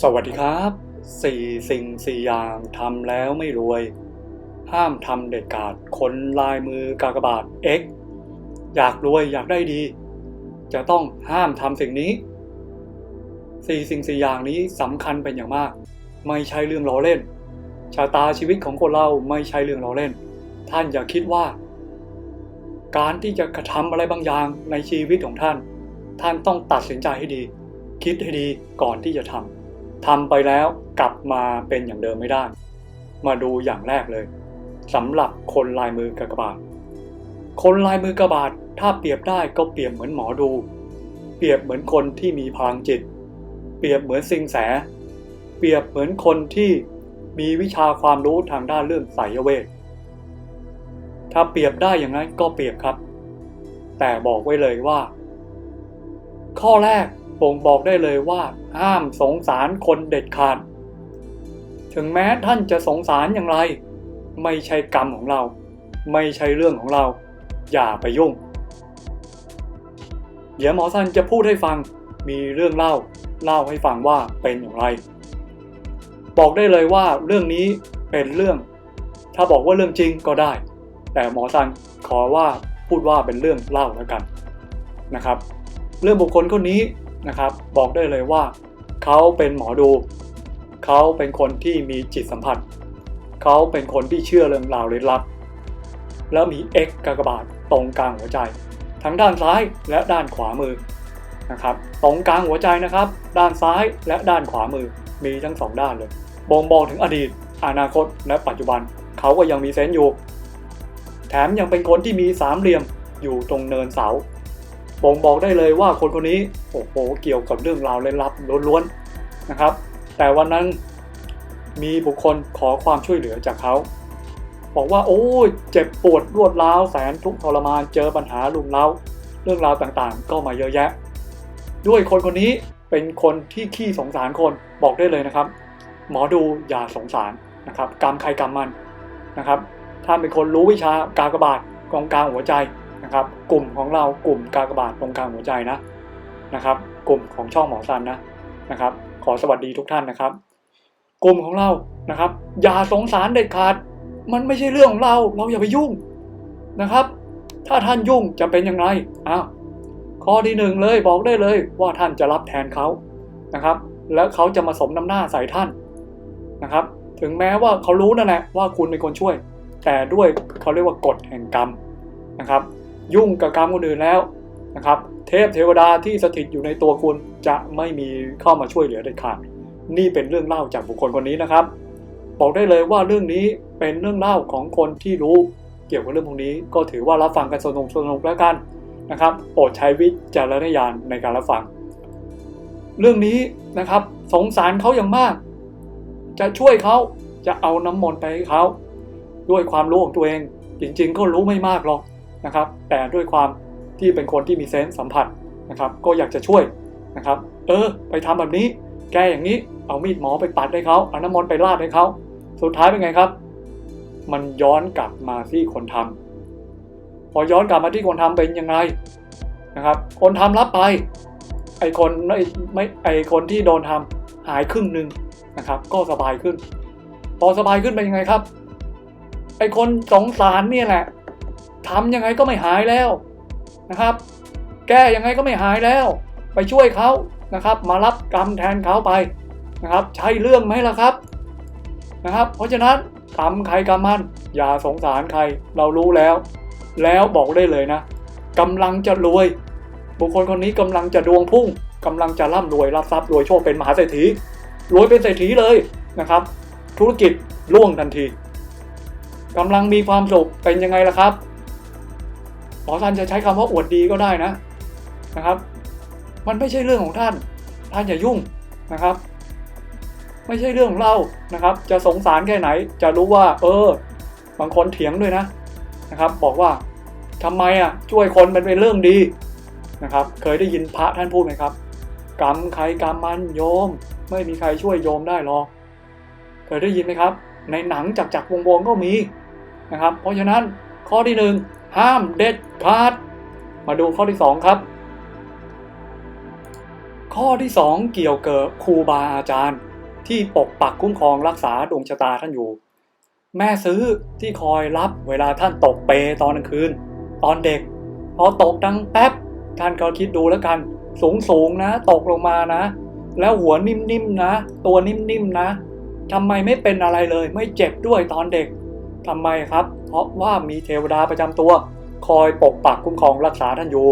สวัสดีครับสี่สิ่งสี่อย่างทำแล้วไม่รวย ห้ามทำเด็ดขาดคนลายมือกากบาท X อยากรวยอยากได้ดี จะต้องห้ามทำสิ่งนี้สี่สิ่งสี่อย่างนี้สำคัญเป็นอย่างมาก ไม่ใช่เรื่องล้อเล่น ชะตาชีวิตของคนเราไม่ใช่เรื่องล้อเล่น ท่านอย่าคิดว่า การที่จะกระทำอะไรบางอย่างในชีวิตของท่าน ท่านต้องตัดสินใจให้ดี คิดให้ดีก่อนที่จะทำ ทำไปแล้วกลับมาเป็นอย่างเดิมไม่ได้ มาดูอย่างแรกเลยสำหรับคนลายมือกากบาท คนลายมือกากบาทถ้าเปรียบได้ก็เปรียบเหมือนหมอดู เปรียบเหมือนคนที่มีพลังจิต เปรียบเหมือนสิงแส เปรียบเหมือนคนที่มีวิชาความรู้ทางด้านเรื่องไสยเวท ถ้าเปรียบได้อย่างนั้นก็เปรียบครับ แต่บอกไว้เลยว่า ข้อแรก บ่งบอกได้เลยว่า ห้ามสงสารคนเด็ดขาด ถึงแม้ท่านจะสงสารอย่างไร ไม่ใช่กรรมของเรา ไม่ใช่เรื่องของเรา อย่าไปยุ่ง เดี๋ยวหมอซันจะพูดให้ฟังมีเรื่องเล่าเล่าให้ฟังว่าเป็นอย่างไร บอกได้เลยว่าเรื่องนี้เป็นเรื่อง ถ้าบอกว่าเรื่องจริงก็ได้ แต่หมอซันขอว่าพูดว่าเป็นเรื่องเล่าแล้วกันนะครับ เรื่องบุคคลคนนี้ นะครับ บอกได้เลยว่า เขาเป็นหมอดู เขาเป็นคนที่มีจิตสัมผัส เขาเป็นคนที่เชื่อเรื่องราวลึกลับ แล้วมี X กากบาทตรงกลางหัวใจ ทั้งด้านซ้ายและด้านขวามือนะครับ ตรงกลางหัวใจนะครับ ด้านซ้ายและด้านขวามือมีทั้งสองด้านเลยบ่งบอกถึงอดีต อนาคตและปัจจุบัน เขาก็ยังมีเซนส์อยู่ แถมยังเป็นคนที่มีสามเหลี่ยมอยู่ตรงเนินเสา บ่งบอกได้เลยว่าคนคนนี้โอ้โหเกี่ยวกับเรื่องราวลึกลับล้วนๆนะครับ แต่วันนั้นมีบุคคลขอความช่วยเหลือจากเขาบอกว่าโอ้ยเจ็บปวดรวดร้าวแสนทุกข์ทรมานเจอปัญหาลุมเล้าเรื่องราวต่างๆ ก็มาเยอะแยะ ด้วยคนคนนี้เป็นคนที่ขี้สงสารคนบอกได้เลยนะครับ หมอดูอย่าสงสารนะครับกรรมใครกรรมมันนะครับ ถ้าเป็นคนรู้วิชากากบาทกองกลางหัวใจ นะครับ กลุ่มของเรากลุ่มกากบาทตรงกลางหัวใจนะนะครับ กลุ่มของช่องหมอซันนะนะครับ ขอสวัสดีทุกท่านนะครับ กลุ่มของเรานะครับ อย่าสงสารเด็ดขาด มันไม่ใช่เรื่องของเรา เราอย่าไปยุ่งนะครับ ถ้าท่านยุ่งจะเป็นอย่างไรอ้าวข้อที่หนึ่งเลยบอกได้เลยว่าท่านจะรับแทนเขานะครับ แล้วเขาจะมาสมน้ำหน้าใส่ท่านนะครับ ถึงแม้ว่าเขารู้นั่นแหละว่าคุณเป็นคนช่วย แต่ด้วยเขาเรียกว่ากฎแห่งกรรมนะครับ ยุ่งกับกรรมคนอื่นแล้วนะครับ เทพเทวดาที่สถิตอยู่ในตัวคุณจะไม่มีเข้ามาช่วยเหลือเด็ดขาดนี่เป็นเรื่องเล่าจากบุคคลคนนี้นะครับ บอกได้เลยว่าเรื่องนี้เป็นเรื่องเล่าของคนที่รู้เกี่ยวกับเรื่องพวกนี้ ก็ถือว่ารับฟังกันสนุกสนุกแล้วกันนะครับโปรดใช้วิจารณญาณในการรับฟัง เรื่องนี้นะครับสงสารเขาอย่างมาก จะช่วยเขาจะเอาน้ำมนต์ไปให้เขาด้วยความรู้ของตัวเอง จริงๆก็รู้ไม่มากหรอก นะครับ แต่ด้วยความที่เป็นคนที่มีเซนส์สัมผัสนะครับ ก็อยากจะช่วยนะครับ เออ ไปทำแบบนี้ แกอย่างนี้ เอามีดหมอไปปัดให้เขาเอาน้ำมนต์ไปราดให้เขา สุดท้ายเป็นไงครับ มันย้อนกลับมาที่คนทำพอย้อนกลับมาที่คนทำเป็นยังไงนะครับ คนทำรับไป ไอคนไม่ไม่ไอคนที่โดนทำหายครึ่งหนึ่งนะครับ ก็สบายขึ้น พอสบายขึ้นเป็นยังไงครับ ไอคนสงสารเนี่ยแหละ ทำยังไงก็ไม่หายแล้วนะครับ แก้ยังไงก็ไม่หายแล้ว ไปช่วยเขานะครับ มารับกรรมแทนเขาไปนะครับ ใช่เรื่องไหมล่ะครับนะครับ เพราะฉะนั้นกรรมใครกรรมมัน อย่าสงสารใครเรารู้แล้ว แล้วบอกได้เลยนะกำลังจะรวย บุคคลคนนี้กำลังจะดวงพุ่งกำลังจะร่ำรวยรับทรัพย์รวยโชคเป็นมหาเศรษฐีรวยเป็นเศรษฐีเลยนะครับ ธุรกิจล่วงทันทีกำลังมีความสุขเป็นยังไงล่ะครับ อท่านจะใช้คำว่าอวดดีก็ได้นะนะครับ มันไม่ใช่เรื่องของท่าน ท่านอย่ายุ่งนะครับ ไม่ใช่เรื่องของเรานะครับ จะสงสารแค่ไหน จะรู้ว่า เออ บางคนเถียงด้วยนะนะครับ บอกว่าทำไมอะช่วยคนมันเป็นเรื่องดีนะครับ เคยได้ยินพระท่านพูดไหมครับ กรรมใครกรรมมันโยม ไม่มีใครช่วยโยมได้หรอกเคยได้ยินไหมครับ ในหนังจักจักรวงวงก็มีนะครับ เพราะฉะนั้นข้อที่หนึ่ง ห้ามเด็ดขาด มาดูข้อที่สองครับ ข้อที่สองเกี่ยวกับครูบาอาจารย์ ที่ปกปักคุ้มครองรักษาดวงชะตาท่านอยู่ แม่ซื้อที่คอยรับเวลาท่านตกเปตอนกลางคืน ตอนเด็ก พอตกดังแป๊บ ท่านก็คิดดูแล้วกัน สูงสูงนะ ตกลงมานะ แล้วหัวนิ่มๆนะตัวนิ่มๆนะทำไมไม่เป็นอะไรเลย ไม่เจ็บด้วยตอนเด็ก ทำไมครับ เพราะว่ามีเทวดาประจำตัว คอยปกปักคุ้มครองรักษาท่านอยู่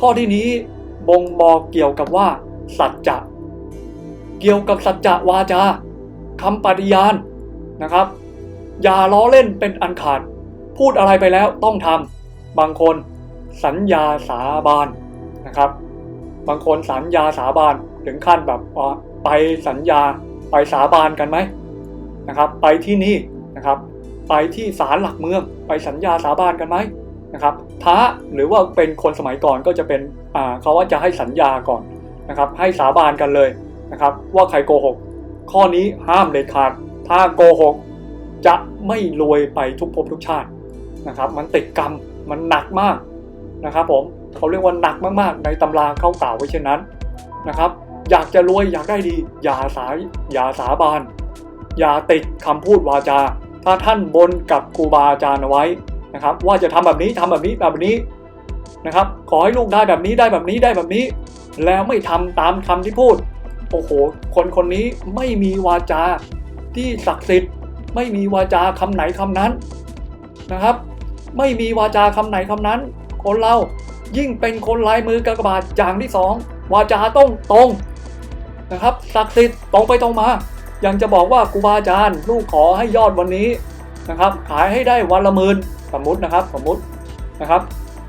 ข้อที่นี้บ่งบอกเกี่ยวกับว่า สัจจะเกี่ยวกับสัจจะวาจาคำปฏิญาณนะครับ อย่าล้อเล่นเป็นอันขาด พูดอะไรไปแล้วต้องทำบางคนสัญญาสาบานนะครับ บางคนสัญญาสาบานถึงขั้นแบบไปสัญญาไปสาบานกันไหมนะครับ ไปที่นี่ นะครับ ไปที่ศาลหลักเมืองไปสัญญาสาบานกันไหมนะครับท้าหรือว่าเป็นคนสมัยก่อนก็จะเป็นอ่าเขาว่าจะให้สัญญาก่อนนะครับ ให้สาบานกันเลยนะครับ ว่าใครโกหก ข้อนี้ห้ามเด็ดขาด ถ้าโกหกจะไม่รวยไปทุกภพทุกชาตินะครับ มันติดกรรมมันหนักมากนะครับ ผมเขาเรียกว่าหนักมากๆ ในตำราเข้ากล่าวไว้เช่นนั้นนะครับ อยากจะรวยอยากได้ดี อย่าสาอย่าสาบาน อย่าติดคำพูดวาจา ถ้าท่านบนกับครูบาอาจารย์ไว้นะครับ ว่าจะทำแบบนี้ทำแบบนี้แบบนี้นะครับ ขอให้ลูกได้แบบนี้ได้แบบนี้ได้แบบนี้ แล้วไม่ทำตามคำที่พูด โอ้โห คนคนนี้ไม่มีวาจาที่ศักดิ์สิทธิ์ ไม่มีวาจาคำไหนคำนั้นนะครับ ไม่มีวาจาคำไหนคำนั้น คนเรายิ่งเป็นคนลายมือกากบาทอย่างที่สองวาจาต้องตรงนะครับศักดิ์สิทธิ์ตรงไปตรงมา ยังจะบอกว่าครูบาอาจารย์ลูกขอให้ยอดวันนี้นะครับ ขายให้ได้วันละหมื่นสมมตินะครับสมมตินะครับ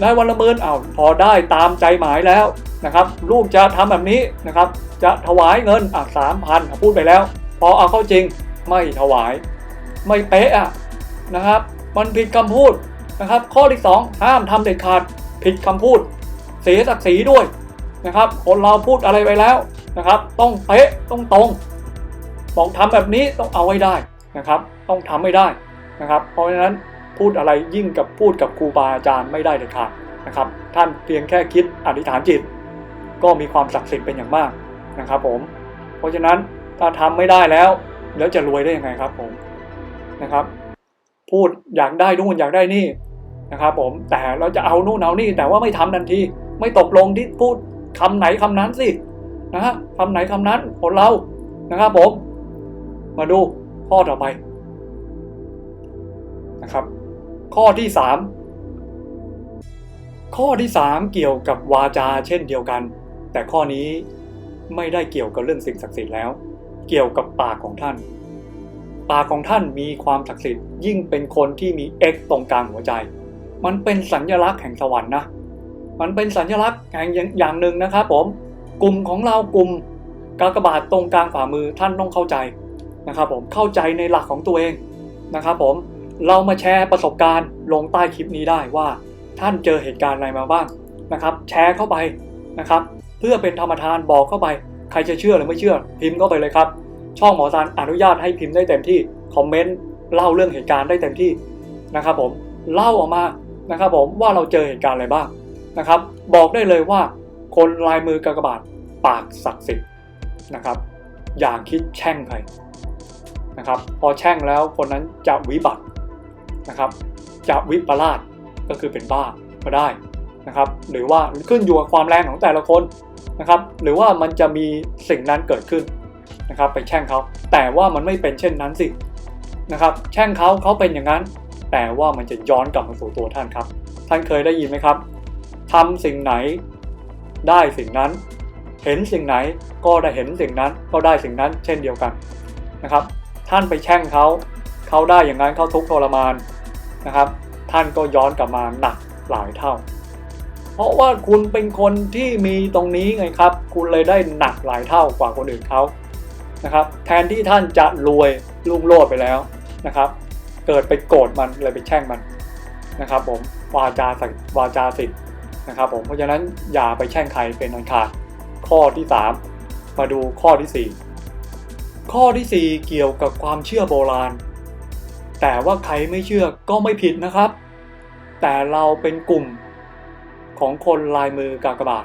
ได้วันละหมื่นอ้าวพอได้ตามใจหมายแล้วนะครับลูกจะทำแบบนี้นะครับ จะถวายเงินอะสามพันพูดไปแล้ว พอเอาเข้าจริงไม่ถวาย ไม่เป๊ะอะนะครับ มันผิดคำพูดนะครับ ข้อที่สองห้ามทำเด็ดขาดผิดคำพูด เสียศักดิ์ศรีด้วยนะครับ คนเราพูดอะไรไปแล้วนะครับ ต้องเป๊ะต้องตรง บอกทำแบบนี้ต้องเอาไว้ได้นะครับ ต้องทำไม่ได้นะครับ เพราะฉะนั้นพูดอะไรยิ่งกับพูดกับครูบาอาจารย์ไม่ได้เด็ดขาดนะครับ ท่านเพียงแค่คิดอธิษฐานจิต ก็มีความศักดิ์สิทธิ์เป็นอย่างมากนะครับ ผม เพราะฉะนั้นถ้าทำไม่ได้แล้วแล้วจะรวยได้ยังไงครับผมนะครับ พูดอยากได้นู่นอยากได้นี่นะครับ ผมแต่เราจะเอานู่นเอานี่แต่ว่าไม่ทำทันที ไม่ตกลงที่พูดคำไหนคำนั้นสินะฮะคำไหนคำนั้นคนเรานะครับผม มาดูข้อต่อไปนะครับ ข้อที่สามข้อที่สามเกี่ยวกับวาจาเช่นเดียวกัน แต่ข้อนี้ไม่ได้เกี่ยวกับเรื่องสิ่งศักดิ์สิทธิ์แล้ว เกี่ยวกับปากของท่าน ปากของท่านมีความศักดิ์สิทธิ์ยิ่งเป็นคนที่มี X ตรงกลางหัวใจ มันเป็นสัญลักษณ์แห่งสวรรค์นะ มันเป็นสัญลักษณ์แห่งอย่างหนึ่งนะครับผม กลุ่มของเรากลุ่มกากบาทตรงกลางฝ่ามือท่านต้องเข้าใจ นะครับผมเข้าใจในหลักของตัวเองนะครับผมเรามาแชร์ประสบการณ์ลงใต้คลิปนี้ได้ว่าท่านเจอเหตุการณ์อะไรมาบ้างนะครับแชร์เข้าไปนะครับเพื่อเป็นธรรมทานบอกเข้าไป ใครจะเชื่อหรือไม่เชื่อพิมพ์เข้าไปเลยครับ ช่องหมอซานอนุญาตให้พิมพ์ได้เต็มที่คอมเมนต์เล่าเรื่องเหตุการณ์ได้เต็มที่นะครับผมเล่าออกมานะครับผมว่าเราเจอเหตุการณ์อะไรบ้างนะครับ บอกได้เลยว่าคนลายมือกากบาทปากศักดิ์สิทธิ์นะครับ อย่าคิดแช่งใคร นะครับ พอแช่งแล้วคนนั้นจะวิบัตินะครับ จะวิปลาสก็คือเป็นบ้าก็ได้นะครับ หรือว่าขึ้นอยู่กับความแรงของแต่ละคนนะครับ หรือว่ามันจะมีสิ่งนั้นเกิดขึ้นนะครับ ไปแช่งเขาแต่ว่ามันไม่เป็นเช่นนั้นสินะครับ แช่งเขาเขาเป็นอย่างนั้น แต่ว่ามันจะย้อนกลับมาสู่ตัวท่านครับ ท่านเคยได้ยินไหมครับทำสิ่งไหนได้สิ่งนั้น เห็นสิ่งไหนก็ได้เห็นสิ่งนั้นก็ได้สิ่งนั้น เช่นเดียวกันนะครับ ท่านไปแช่งเขาเขาได้อย่างนั้นเขาทุกข์ทรมานนะครับ ท่านก็ย้อนกลับมาหนักหลายเท่า เพราะว่าคุณเป็นคนที่มีตรงนี้ไงครับ คุณเลยได้หนักหลายเท่ากว่าคนอื่นเขานะครับแทนที่ท่านจะรวยลุ่งโลดไปแล้วนะครับ เกิดไปโกรธมันเลยไปแช่งมันนะครับ ผมวาจาสัวาจาสิทธิ์นะครับ ผมเพราะฉะนั้นอย่าไปแช่งใครเป็นอันขาดข้อที่ 3 มาดูข้อที่ 4 ข้อที่ 4 เกี่ยวกับความเชื่อโบราณ แต่ว่าใครไม่เชื่อก็ไม่ผิดนะครับ แต่เราเป็นกลุ่มของคนลายมือกากบาท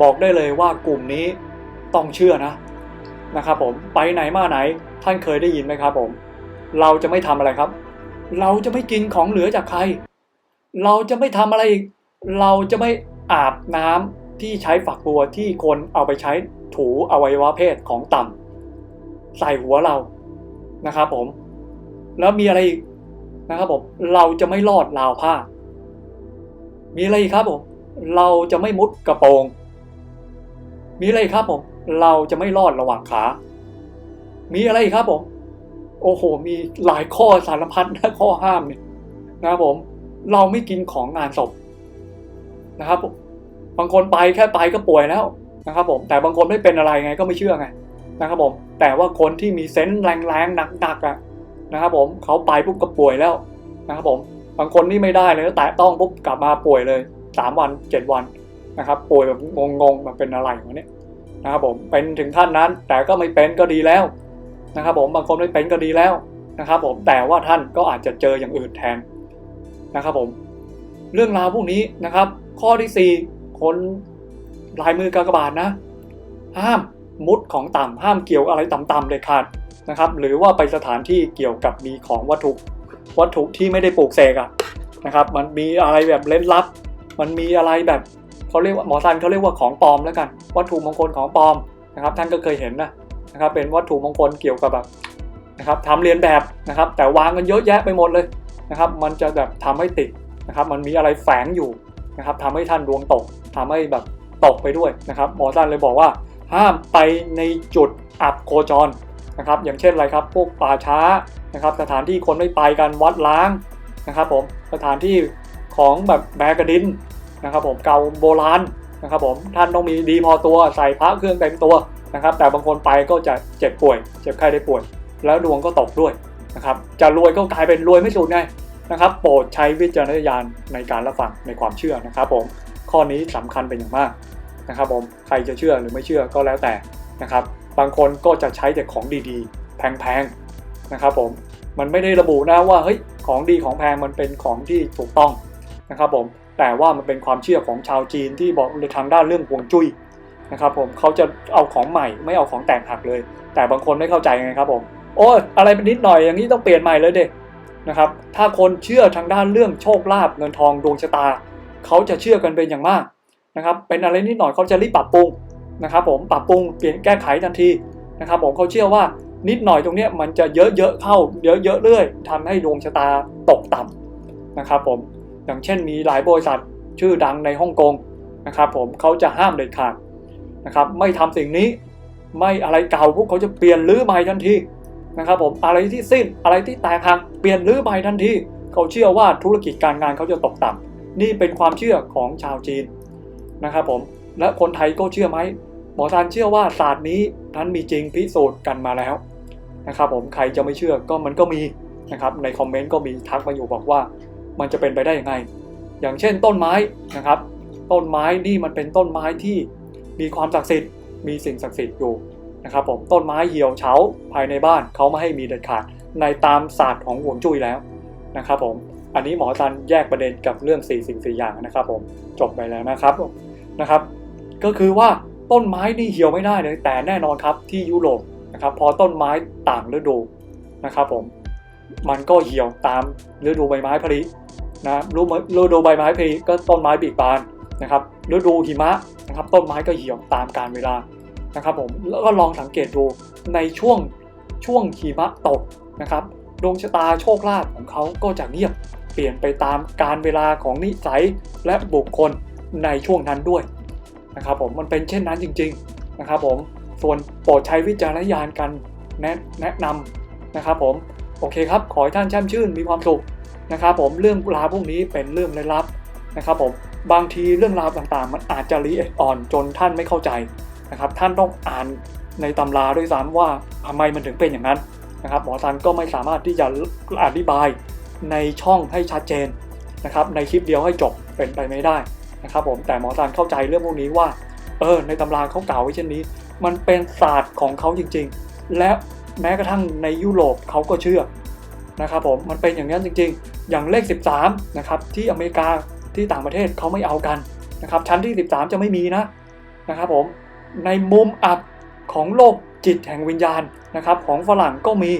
บอกได้เลยว่ากลุ่มนี้ต้องเชื่อนะนะครับผมไปไหนมาไหนท่านเคยได้ยินไหมครับผม เราจะไม่ทำอะไรครับ เราจะไม่กินของเหลือจากใคร เราจะไม่ทำอะไรอีกเราจะไม่อาบน้ำที่ใช้ฝักบัวที่คนเอาไปใช้ถูอวัยวะเพศของต่ำ ใส่หัวเรานะครับผม แล้วมีอะไรอีกนะครับผมเราจะไม่ลอดราวผ้า มีอะไรอีกครับผม เราจะไม่มุดกระโปรง มีอะไรอีกครับผม เราจะไม่ลอดระหว่างขา มีอะไรอีกครับผม โอ้โห มีหลายข้อสารพัดนะข้อห้ามเนี่ยนะครับผม เราไม่กินของงานศพนะครับผมบางคนไปแค่ไปก็ป่วยแล้วนะครับผมแต่บางคนไม่เป็นอะไรไงก็ไม่เชื่อไง นะครับผม แต่ว่าคนที่มีเซนส์แรงๆหนักๆอะนะครับผมเขาไปปุ๊บก็ป่วยแล้วนะครับผมบางคนนี่ไม่ได้เลยแตะต้องปุ๊บกลับมาป่วยเลยสามวันเจ็ดวันนะครับป่วยแบบงงๆมันเป็นอะไรวะเนี่ยนะครับผมเป็นถึงขั้นนั้น แต่ก็ไม่เป็นก็ดีแล้วนะครับผมบางคนไม่เป็นก็ดีแล้วนะครับผมแต่ว่าท่านก็อาจจะเจออย่างอื่นแทนนะครับผมเรื่องราวพวกนี้นะครับ ข้อที่ 4 คนลายมือกากบาทนะ ห้าม มุดของต่ำห้ามเกี่ยวอะไรต่ำๆเลยขาดนะครับ หรือว่าไปสถานที่เกี่ยวกับมีของวัตถุวัตถุที่ไม่ได้ปลูกเสกอะนะครับ มันมีอะไรแบบเล่นลับ มันมีอะไรแบบเขาเรียกว่าหมอซันเขาเรียกว่าของปลอมแล้วกัน วัตถุมงคลของปลอมนะครับ ท่านก็เคยเห็นนะนะครับ เป็นวัตถุมงคลเกี่ยวกับแบบนะครับทำเรียนแบบนะครับ แต่วางกันเยอะแยะไปหมดเลยนะครับ มันจะแบบทำให้ติดนะครับ มันมีอะไรแฝงอยู่นะครับทำให้ท่านดวงตกทำให้แบบตกไปด้วยนะครับ หมอซันเลยบอกว่า ห้ามไปในจุดอับโคจรนะครับ อย่างเช่นอะไรครับ พวกป่าช้านะครับ สถานที่คนไม่ไปกันวัดล้างนะครับ ผมสถานที่ของแบบแบกระดินนะครับผมเก่าโบราณนะครับผมท่านต้องมีดีพอตัวใส่พระเครื่องเต็มตัวนะครับ แต่บางคนไปก็จะเจ็บป่วย เจ็บไข้ได้ป่วย แล้วดวงก็ตกด้วยนะครับ จะรวยก็กลายเป็นรวยไม่สุดไงนะครับ โปรดใช้วิจารณญาณในการรับฟังในความเชื่อนะครับ ผมข้อนี้สำคัญเป็นอย่างมาก นะครับผมใครจะเชื่อหรือไม่เชื่อก็แล้วแต่นะครับบางคนก็จะใช้แต่ของดีๆ แพงๆนะครับผมมันไม่ได้ระบุนะว่าเฮ้ยของดีของแพงมันเป็นของที่ถูกต้องนะครับผมแต่ว่ามันเป็นความเชื่อของชาวจีนที่บอกทางด้านเรื่องฮวงจุ้ยนะครับผมเขาจะเอาของใหม่ไม่เอาของแต่งหักเลย แต่บางคนไม่เข้าใจไงครับผมโอ้อะไรเป็นนิดหน่อยอย่างนี้ต้องเปลี่ยนใหม่เลยเด็กนะครับถ้าคนเชื่อทางด้านเรื่องโชคลาภเงินทองดวงชะตา เขาจะเชื่อกันเป็นอย่างมาก นะครับเป็นอะไรนิดหน่อยเขาจะรีบปรับปรุงนะครับผมปรับปรุงเปลี่ยนแก้ไขทันทีนะครับผมเขาเชื่อว่านิดหน่อยตรงนี้มันจะเยอะๆเข้าเยอะๆเรื่อยทำให้ดวงชะตาตกต่ำนะครับผมอย่างเช่นมีหลายบริษัทชื่อดังในฮ่องกงนะครับผมเขาจะห้ามเด็ดขาดนะครับไม่ทำสิ่งนี้ไม่อะไรเก่าพวกเขาจะเปลี่ยนรื้อใหม่ทันทีนะครับผมอะไรที่สิ้นอะไรที่แตกหักเปลี่ยนรื้อใหม่ทันทีเขาเชื่อว่าธุรกิจการงานเขาจะตกต่ำนี่เป็นความเชื่อของชาวจีน นะครับผมและคนไทยก็เชื่อไหมหมอซานเชื่อว่าศาสตร์นี้นั้นมีจริงพิสูจน์กันมาแล้วนะครับผมใครจะไม่เชื่อก็มันก็มีนะครับในคอมเมนต์ก็มีทักมาอยู่บอกว่า มันจะเป็นไปได้ยังไง อย่างเช่นต้นไม้นะครับ ต้นไม้นี่มันเป็นต้นไม้ที่มีความศักดิ์สิทธิ์มีสิ่งศักดิ์สิทธิ์อยู่นะครับผมต้นไม้เหี่ยวเฉาภายในบ้านเขาไม่ให้มีเด็ดขาดในตามศาสตร์ของห่วงจุ้ยแล้วนะครับผมอันนี้หมอซันแยกประเด็นกับเรื่อง4สิ่ง4อย่างนะครับผมจบไปแล้วนะครับ นะครับ ก็คือว่าต้นไม้นี่เหี่ยวไม่ได้เลย แต่แน่นอนครับที่ยุโรปนะครับพอต้นไม้ต่างฤดูนะครับผมมันก็เหี่ยวตามฤดูใบไม้ผลินะฤดูใบไม้ผลิก็ต้นไม้ปีกบานนะครับฤดูหิมะนะครับต้นไม้ก็เหี่ยวตามกาลเวลานะครับผมแล้วก็ลองสังเกตดูในช่วงช่วงหิมะตกนะครับดวงชะตาโชคลาภของเขาก็จะเงียบเปลี่ยนไปตามการเวลาของนิสัยและบุคคล ในช่วงนั้นด้วยนะครับผมมันเป็นเช่นนั้นจริง ๆนะครับผมส่วนโปรดใช้วิจารณญาณกันแนะแนะนำนะครับผมโอเคครับขอให้ท่านแช่มชื่นมีความสุขนะครับผมเรื่องราวพวกนี้เป็นเรื่องลึกลับนะครับผมบางทีเรื่องราวต่างๆ มันอาจจะละเอียดอ่อนจนท่านไม่เข้าใจนะครับท่านต้องอ่านในตำราด้วยซ้ำว่าทำไมมันถึงเป็นอย่างนั้นนะครับหมอซันก็ไม่สามารถที่จะอธิบายในช่องให้ชัดเจนนะครับในคลิปเดียวให้จบเป็นไปไม่ได้ นะครับผมแต่หมอซันเข้าใจเรื่องพวกนี้ว่าเออในตำราเขากล่าวไว้เช่นนี้ มันเป็นศาสตร์ของเขาจริง ๆ และแม้กระทั่งในยุโรปเขาก็เชื่อนะครับผมมันเป็นอย่างนั้นจริง ๆ อย่างเลข 13นะครับที่อเมริกาที่ต่างประเทศเขาไม่เอากันนะครับชั้นที่ 13 จะไม่มีนะนะครับผมในมุมอับของโลกจิตแห่งวิญญาณนะครับของฝรั่งก็มี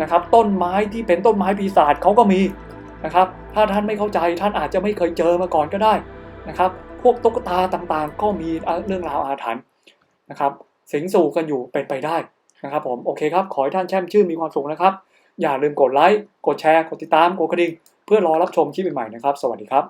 นะครับต้นไม้ที่เป็นต้นไม้ปีศาจเขาก็มีนะครับถ้าท่านไม่เข้าใจท่านอาจจะไม่เคยเจอมาก่อนก็ได้ นะครับ พวกตุ๊กตาต่างๆ ก็มีเรื่องราวอาถรรพ์นะครับ สิงสู่กันอยู่เป็นไปได้นะครับผมโอเคครับ ขอให้ท่านแช่มชื่นมีความสุขนะครับ อย่าลืมกดไลค์ กดแชร์ กดติดตาม กดกระดิ่ง เพื่อรอรับชมคลิปใหม่ๆนะครับ สวัสดีครับ